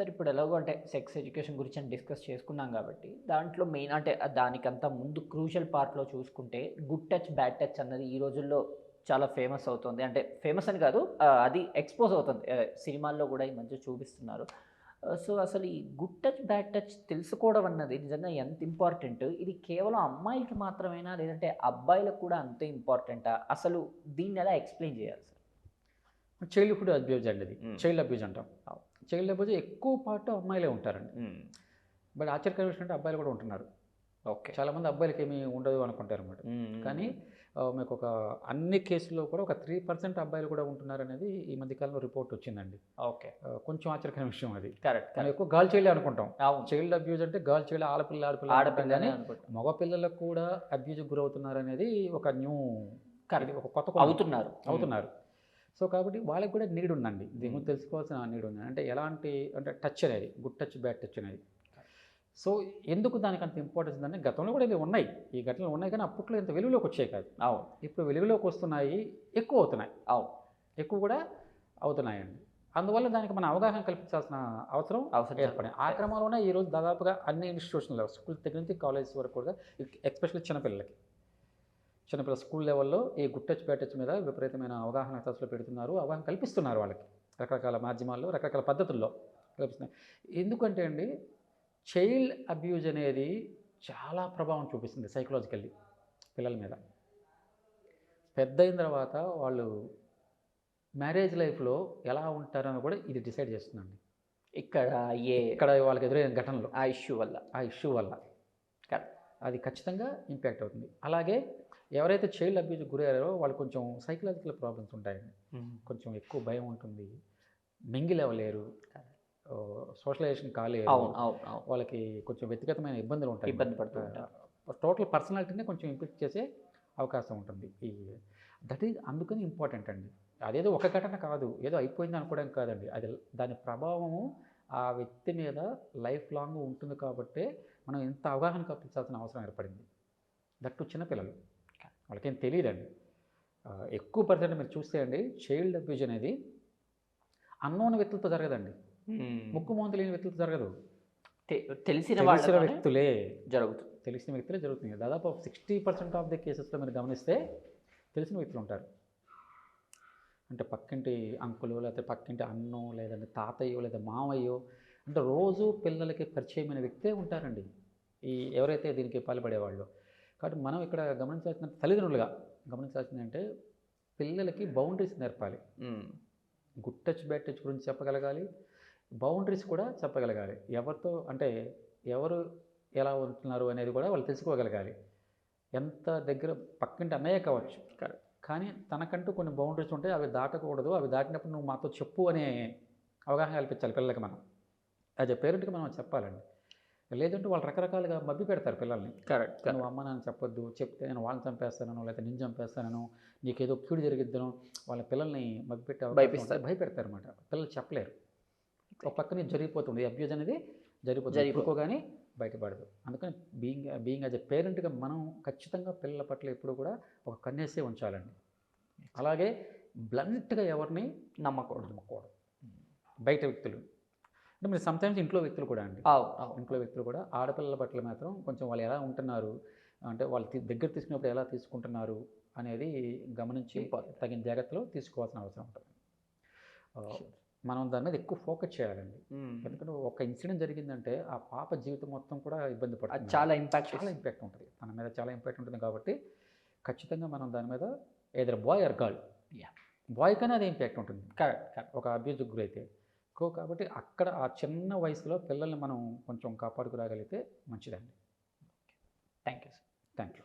Sir ఇప్పుడు ఎలాగో అంటే సెక్స్ ఎడ్యుకేషన్ గురించి అని డిస్కస్ చేసుకున్నాం కాబట్టి దాంట్లో మెయిన్ అంటే దానికంతా ముందు క్రూషల్ పార్ట్లో చూసుకుంటే గుడ్ టచ్ బ్యాడ్ టచ్ అన్నది ఈ రోజుల్లో చాలా ఫేమస్ అవుతుంది. అంటే ఫేమస్ అని కాదు అది ఎక్స్పోజ్ అవుతుంది. సినిమాల్లో కూడా ఈ మధ్య చూపిస్తున్నారు. సో అసలు ఈ గుడ్ టచ్ బ్యాడ్ టచ్ తెలుసుకోవడం అన్నది నిజంగా ఎంత ఇంపార్టెంట్? ఇది కేవలం అమ్మాయిలకి మాత్రమేనా? లేదంటే అబ్బాయిలకు కూడా అంతే ఇంపార్టెంటా? అసలు దీన్ని ఎలా ఎక్స్ప్లెయిన్ చేయాలి సార్? చైల్డ్హుడ్ అబ్యూజ్ అండి ఇది. చైల్డ్ అబ్యూజ్ అంటాం. చైల్డ్ అబ్యూజ్ ఎక్కువ పాటు అమ్మాయిలే ఉంటారండి. బట్ ఆశ్చర్యకర విషయం అంటే అబ్బాయిలు కూడా ఉంటున్నారు. ఓకే. చాలామంది అబ్బాయిలకి ఏమీ ఉండదు అనుకుంటారు అనమాట కానీ మీకు ఒక అన్ని కేసుల్లో కూడా ఒక త్రీ పర్సెంట్ అబ్బాయిలు కూడా ఉంటున్నారు అనేది ఈ మధ్యకాలంలో రిపోర్ట్ వచ్చిందండి. ఓకే. కొంచెం ఆశ్చర్యకరమైన విషయం అది. కరెక్ట్ మనం ఎక్కువ గర్ల్ చైల్డ్ అనుకుంటాం. చైల్డ్ అబ్యూజ్ అంటే గర్ల్ చైల్డ్ ఆడపిల్ల ఆడపిల్ల అనుకుంటాం. ఆడపిల్లనే కానీ అనుకుంటా. మగ పిల్లలకు కూడా అబ్యూజ్ గురవుతున్నారు అనేది ఒక న్యూ Correct. ఒక కొత్త. అవుతున్నారు. అవుతున్నారు. సో కాబట్టి వాళ్ళకి కూడా నీడ్ ఉందండి దీని గురించి తెలుసుకోవాల్సిన నీడ్ ఉంది అంటే ఎలాంటి అంటే టచ్ అనేది గుడ్ టచ్ బ్యాడ్ టచ్ అనేది. సో ఎందుకు దానికి అంత ఇంపార్టెన్స్ ఉందంటే గతంలో కూడా ఇవి ఉన్నాయి. ఈ ఘటనలు ఉన్నాయి కానీ అప్పట్లో ఇంత వెలుగులోకి వచ్చాయి కాదు. అవును. ఇప్పుడు వెలుగులోకి వస్తున్నాయి ఎక్కువ అవుతున్నాయి. అవును. ఎక్కువ కూడా అవుతున్నాయండి. అందువల్ల దానికి మన అవగాహన కల్పించాల్సిన అవసరం అవసరం ఏర్పడింది. ఆ క్రమంలోనే ఈరోజు దాదాపుగా అన్ని ఇన్స్టిట్యూషన్లో స్కూల్ దగ్గర నుంచి కాలేజ్ వరకు కూడా ఎస్పెషల్లీ చిన్నపిల్లలకి. చిన్నపిల్లల స్కూల్ లెవెల్లో ఈ గుడ్ టచ్ బ్యాడ్ టచ్ మీద విపరీతమైన అవగాహన క్లాసులు పెడుతున్నారు. అవగాహన కల్పిస్తున్నారు వాళ్ళకి. రకరకాల మాధ్యమాల్లో రకరకాల పద్ధతుల్లో కల్పిస్తున్నారు. ఎందుకంటే అండి చైల్డ్ అబ్యూజ్ అనేది చాలా ప్రభావం చూపిస్తుంది సైకలాజికల్లీ పిల్లల మీద. పెద్ద అయిన తర్వాత వాళ్ళు మ్యారేజ్ లైఫ్లో ఎలా ఉంటారని కూడా ఇది డిసైడ్ చేస్తుందండి. ఇక్కడ ఏ ఇక్కడ వాళ్ళకి ఎదురైన ఘటనలు. ఆ ఇష్యూ వల్ల. ఆ ఇష్యూ వల్ల. అది ఖచ్చితంగా ఇంపాక్ట్ అవుతుంది. అలాగే ఎవరైతే చైల్డ్ అబ్యూజ్ గురయ్యారో వాళ్ళు కొంచెం సైకలాజికల్ ప్రాబ్లమ్స్ ఉంటాయండి కొంచెం ఎక్కువ భయం ఉంటుంది. మింగిల్ అవ్వలేరు సోషలైజేషన్ కాలేరు అవును వాళ్ళకి కొంచెం వ్యక్తిగతమైన ఇబ్బందులు ఉంటాయి. ఇబ్బంది పడుతూ ఉంటారు. టోటల్ పర్సనాలిటీని కొంచెం ఇంప్రూవ్ చేసే అవకాశం ఉంటుంది. ఈ దట్ ఈజ్ అందుకని ఇంపార్టెంట్ అండి. అదేదో ఒక ఘటన కాదు. ఏదో అయిపోయింది అనుకోవడం కాదండి. అది దాని ప్రభావము ఆ వ్యక్తి మీద లైఫ్ లాంగ్ ఉంటుంది కాబట్టి మనం ఎంత అవగాహన కల్పించాల్సిన అవసరం ఏర్పడింది. దట్టు చిన్నపిల్లలు. వాళ్ళకేం తెలియదండి ఎక్కువ పర్సెంట్ మీరు చూస్తే అండి చైల్డ్ అబ్యూజ్ అనేది అన్నోన్ వ్యక్తులతో జరగదండి. ముక్కు మోహన్ తెలియని వ్యక్తులతో జరగదు. తెలిసిన తెలిసిన వ్యక్తులే జరుగుతుంది తెలిసిన వ్యక్తులే జరుగుతుంది దాదాపు సిక్స్టీ పర్సెంట్ ఆఫ్ ది కేసెస్లో మీరు గమనిస్తే తెలిసిన వ్యక్తులు ఉంటారు. అంటే పక్కింటి అంకులు లేకపోతే పక్కింటి అన్నో లేదంటే తాతయ్యో లేదా మామయ్యో అంటే రోజు పిల్లలకి పరిచయమైన వ్యక్తే ఉంటారండి. ఈ ఎవరైతే దీనికి పాల్పడేవాళ్ళు. కాబట్టి మనం ఇక్కడ గమనించాల్సిన తల్లిదండ్రులుగా గమనించాల్సింది అంటే పిల్లలకి బౌండరీస్ నేర్పాలి. గుడ్ టచ్ బ్యాడ్ టచ్ గురించి చెప్పగలగాలి. బౌండరీస్ కూడా చెప్పగలగాలి. ఎవరితో అంటే ఎవరు ఎలా ఉంటున్నారు అనేది కూడా వాళ్ళు తెలుసుకోగలగాలి. ఎంత దగ్గర పక్కింటి అన్నయ్య కావచ్చు. కానీ తనకంటూ కొన్ని బౌండరీస్ ఉంటాయి అవి దాటకూడదు. అవి దాటినప్పుడు నువ్వు మాతో చెప్పు అనే అవగాహన కల్పించాలి పిల్లలకి మనం. యాజ్ ఎ పేరెంట్కి మనం చెప్పాలండి. లేదంటే వాళ్ళు రకరకాలుగా మభ్య పెడతారు పిల్లల్ని. కరెక్ట్ నువ్వు అమ్మ నాన్న చెప్పొద్దు చెప్తే నేను వాళ్ళని చంపేస్తానను లేకపోతే నేను చంపేస్తానను నీకేదో కీడు జరిగిద్దను వాళ్ళ పిల్లల్ని మభ్యపెట్టే అవకాశం భయపిస్తారు. భయపెడతారు అనమాట పిల్లలు చెప్పలేరు. ఒక పక్కనే జరిగిపోతుంది. అబ్యూజ్ అనేది జరిగిపోతుంది. జరిగిపో- ఎప్పుడుకో కానీ బయటపడదు. అందుకని బీయింగ్ బీయింగ్ యాజ్ ఎ పేరెంట్గా మనం ఖచ్చితంగా పిల్లల పట్ల ఎప్పుడు కూడా ఒక కన్నేసే ఉంచాలండి. అలాగే బ్లంట్గా ఎవరిని నమ్మకూడదు. నమ్మకూడదు. బయట వ్యక్తులు. అంటే మీరు సమ్టైమ్స్ ఇంట్లో వ్యక్తులు కూడా అండి. ఇంట్లో వ్యక్తులు కూడా ఆడపిల్లల పట్ల మాత్రం కొంచెం వాళ్ళు ఎలా ఉంటున్నారు అంటే వాళ్ళు దగ్గర తీసుకున్నప్పుడు ఎలా తీసుకుంటున్నారు అనేది గమనించి. తగిన జాగ్రత్తలు తీసుకోవాల్సిన అవసరం ఉంటుంది. మనం దాని మీద ఎక్కువ ఫోకస్ చేయాలండి. ఎందుకంటే ఒక ఇన్సిడెంట్ జరిగిందంటే ఆ పాప జీవితం మొత్తం కూడా ఇబ్బంది అది పడుతుంది. చాలా ఇంపాక్ట్ చాలా ఇంపాక్ట్ ఉంటుంది. తన మీద చాలా ఇంపాక్ట్ ఉంటుంది కాబట్టి ఖచ్చితంగా మనం దాని మీద ఏదైనా బాయ్ ఆర్ గర్ల్. బాయ్ కానీ అది ఇంపాక్ట్ ఉంటుంది. కరెక్ట్ ఒక అబ్యూజ్ గురైతే. కో కాబట్టి అక్కడ ఆ చిన్న వయసులో పిల్లల్ని మనం కొంచెం కాపాడుకురాగలిగితే మంచిదండి. Thank you thank you